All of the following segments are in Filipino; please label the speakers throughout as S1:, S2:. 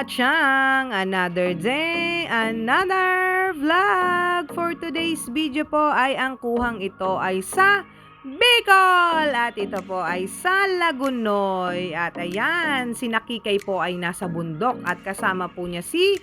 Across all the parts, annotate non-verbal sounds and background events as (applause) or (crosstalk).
S1: mga tiyang! Another day, another vlog! For today's video po ay ang kuhang ito ay sa Bicol! At ito po ay sa Lagunoy. At ayan, si Nakikay po ay nasa bundok at kasama po niya si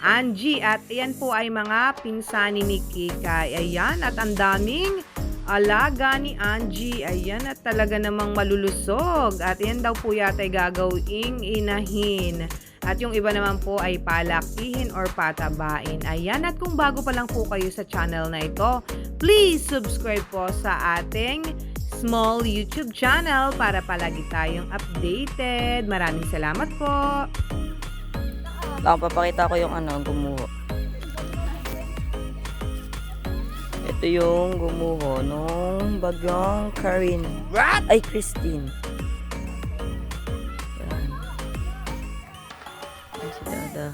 S1: Angie. At ayan po ay mga pinsani ni Kikay. Ayan, at ang daming alaga ni Angie. Ayan, at talaga namang malulusog. At ayan daw po yata ay gagawing inahin. At yung iba naman po ay palakihin or patabain. Ayan, at kung bago pa lang po kayo sa channel na ito, please subscribe po sa ating small YouTube channel para palagi tayong updated. Maraming salamat po.
S2: Ako, papakita ko yung ano, gumuho. Ito yung gumuho nung bagyong Karin. What? Ay, Christine. Ay, si Dada.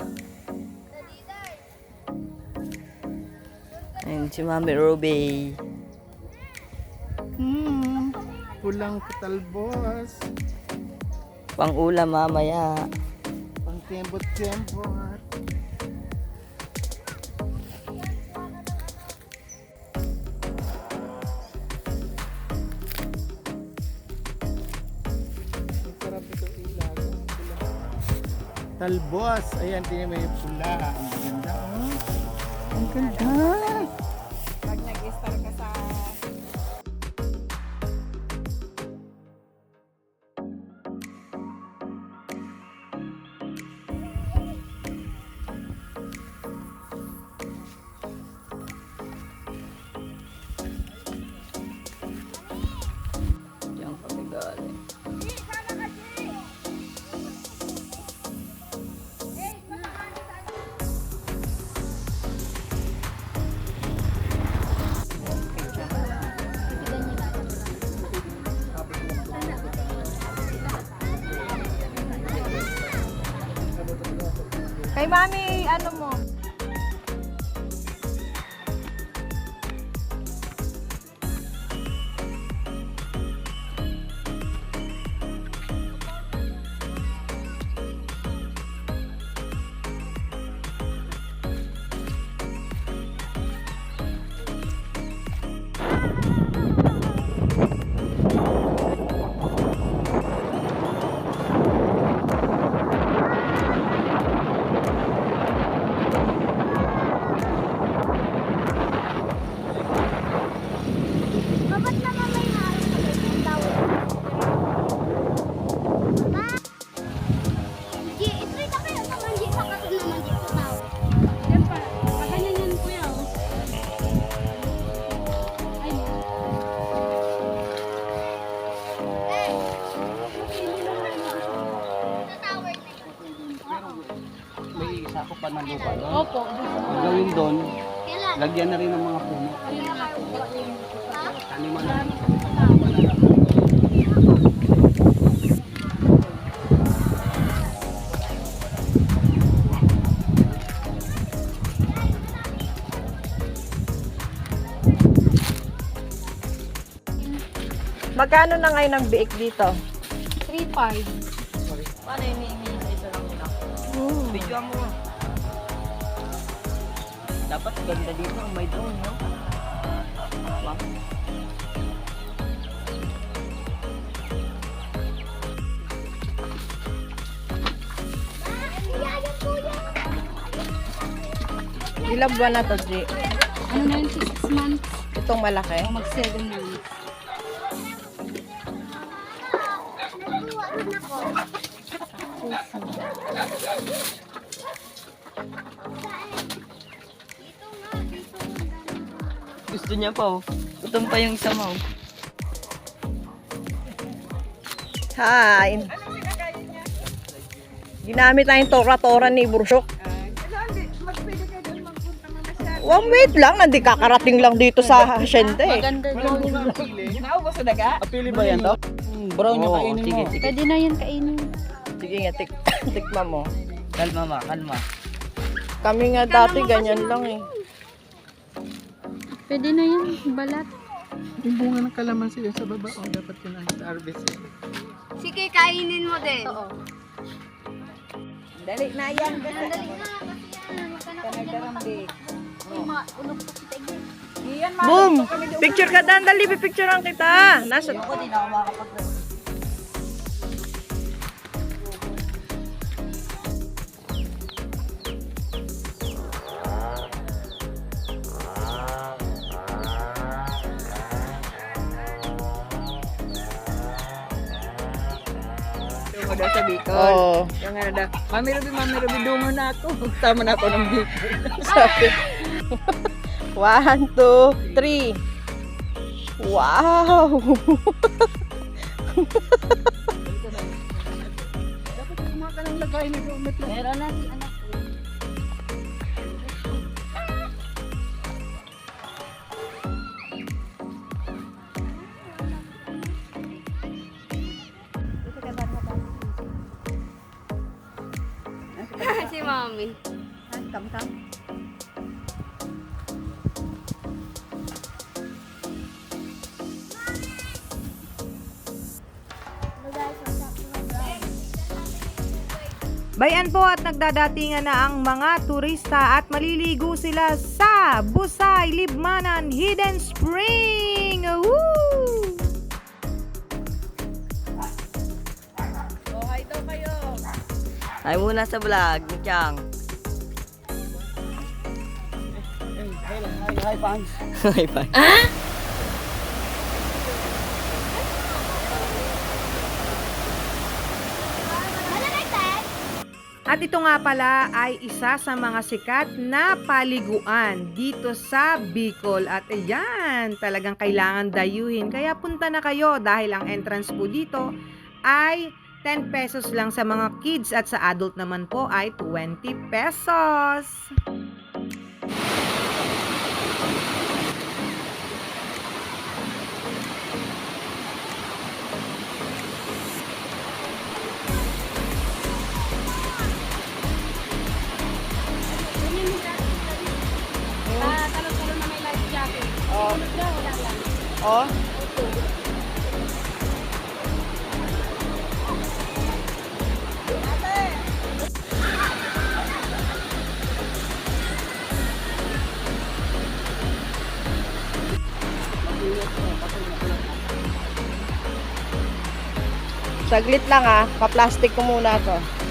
S2: Ayun, si Mami Ruby.
S3: Hmm, pulang katalbos,
S2: Pang ulam mamaya.
S3: pang tembot-tembot. Talbos, ayan, tingnan mo yung pula. Ang ganda, oh. Ang ganda.
S1: Kay mami, ano mo?
S3: Doon.
S4: Opo.
S3: Ang gawin doon, lagyan na rin ng mga puno. Taniman na.
S2: Magkano na ngayon ang biik dito?
S4: 3-5.
S2: Paano yung isa lang nila?
S1: Hmm.
S2: Video mo. Dapat ganda dito ang may drone, no? Wow. Ilang buwan na to, G?
S4: Ano na yun, 6 months?
S2: Itong malaki?
S4: Mag 7 months.
S2: Gusto niya pa, oh. Gutom pa yung isa mo. oh. Hi! Ginamit tayong tora-tora ni Bursyok. One wait lang, hindi kakarating lang dito sa Hacienda eh.
S4: Maganda yun.
S3: Apili ba yan to? brown yung kainin
S2: sige,
S3: mo.
S2: sige.
S4: Pwede na yun kainin.
S2: Sige nga, tik (coughs) tikma mo.
S3: Kalma ma, kalma.
S2: Kami nga dati ganyan lang eh.
S4: Pwede na yun, balat.
S3: Yung bunga ng kalamansi yun sa baba, oh, dapat yun ang harvest yun.
S4: Sige, kainin mo din. Oo.
S2: Dali na yan.
S4: Dali na, kasi yan. Ulog po kita.
S2: Boom! Picture ka dan, dali, pipicturean kita. Nasa...
S5: Yung mo daw sa Bicol.
S2: Oo.
S5: Yung ano daw, Mami Ruby, Mami Ruby, dungo na ako. (laughs) Tama na ako ng Bicol. (laughs)
S2: Sabi. One, two, three. Wow!
S3: Dapat kumaka ng lagay ni Romit.
S4: Meron na si anak
S5: Tam, tam.
S1: Bayan po at nagdadatingan na ang mga turista at maliligo sila sa Busay, Libmanan, Hidden Spring! Woo!
S5: Ay muna sa vlog, ni Chang.
S3: Hi, hi, hi, fans.
S5: Ay, pa.
S1: At ito nga pala ay isa sa mga sikat na paliguan dito sa Bicol. At ayan, talagang kailangan dayuhin. Kaya punta na kayo dahil ang entrance po dito ay 10 pesos lang sa mga kids at sa adult naman po ay 20 pesos.
S2: Saglit lang ah, pa-plastic ko muna to.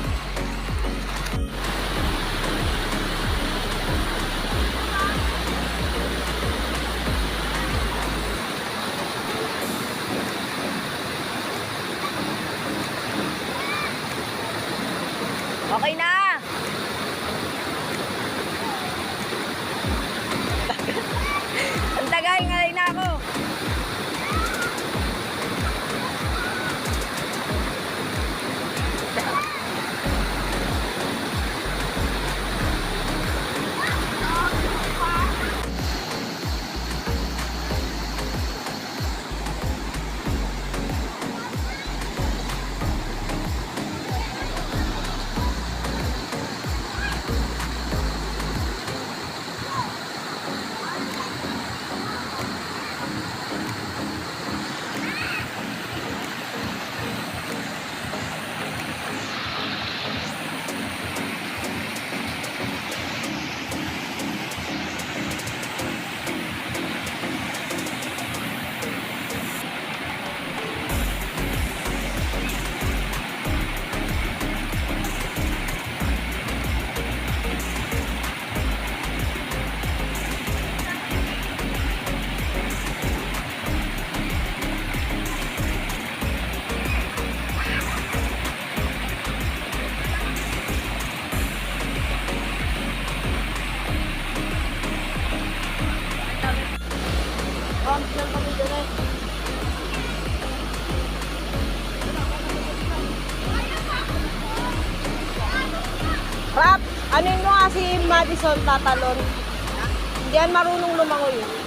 S2: Madison tatalon? Hindi yan marunong lumangoy.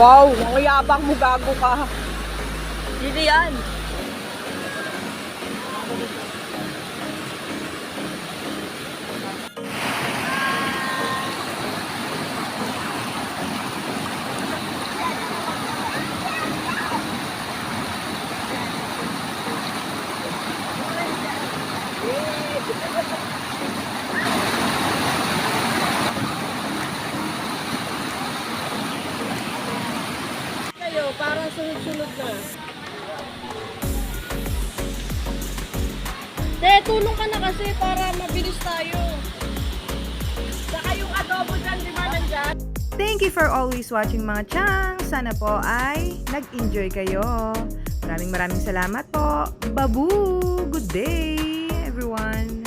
S2: Wow, ang yabang mo gago ka.
S5: Hindi yan.
S2: Kayo, (laughs) para sunod-sunod na. Te, tulong ka na kasi para mabilis tayo. Saka yung adobo dyan, di ba nandyan?
S1: Thank you for always watching mga chang. Sana po ay nag-enjoy kayo. Maraming maraming salamat po. Babu! Good day, everyone!